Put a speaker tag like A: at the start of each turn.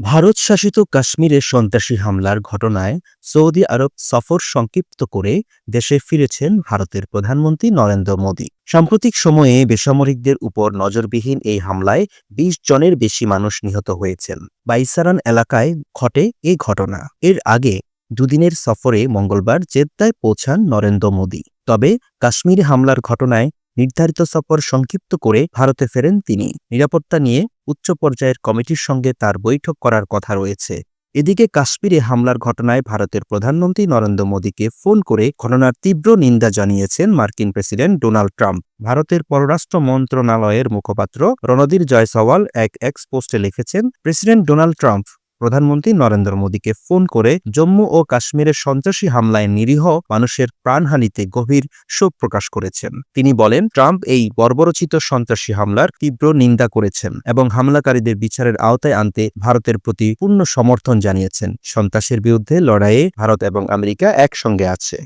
A: ভারত শাসিত কাশ্মীরে সন্ত্রাসী হামলার ঘটনায় সৌদি আরব সফর সংক্ষিপ্ত করে দেশে ফিরেছেন ভারতের প্রধানমন্ত্রী নরেন্দ্র মোদী। সাম্প্রতিক সময়ে বেসামরিকদের উপর নজরবিহীন এই হামলায় ২০ জনের বেশি মানুষ নিহত হয়েছেন। বাইসারান এলাকায় ঘটে এই ঘটনা। এর আগে দুদিনের সফরে মঙ্গলবার জেদ্দায় পৌঁছান নরেন্দ্র মোদী। তবে কাশ্মীরে হামলার ঘটনায় নির্ধারিত সফর সংক্ষিপ্ত করে ভারতে ফেরেন তিনি। নিরাপত্তা নিয়ে উচ্চ পর্যায়ের কমিটির সঙ্গে তার বৈঠক করার কথা রয়েছে। এদিকে কাশ্মীরে হামলার ঘটনায় ভারতের প্রধানমন্ত্রী নরেন্দ্র মোদীকে ফোন করে ঘটনার তীব্র নিন্দা জানিয়েছেন মার্কিন প্রেসিডেন্ট ডোনাল্ড ট্রাম্প। ভারতের পররাষ্ট্র মন্ত্রণালয়ের মুখপাত্র রণধীর জয়সওয়াল এক এক্স পোস্টে লিখেছেন, প্রেসিডেন্ট ডোনাল্ড ট্রাম্প প্রধানমন্ত্রী নরেন্দ্র মোদীকে ফোন করে জম্মু ও কাশ্মীরের সন্ত্রাসী হামলায় নিরীহ মানুষের প্রাণহানিতে গভীর শোক প্রকাশ করেছেন। তিনি বলেন, ট্রাম্প এই বর্বরচিত সন্ত্রাসী হামলার তীব্র নিন্দা করেছেন এবং হামলাকারীদের বিচারের আওতায় আনতে ভারতের প্রতি পূর্ণ সমর্থন জানিয়েছেন। সন্ত্রাসের বিরুদ্ধে লড়াইয়ে ভারত এবং আমেরিকা একসঙ্গে আছে।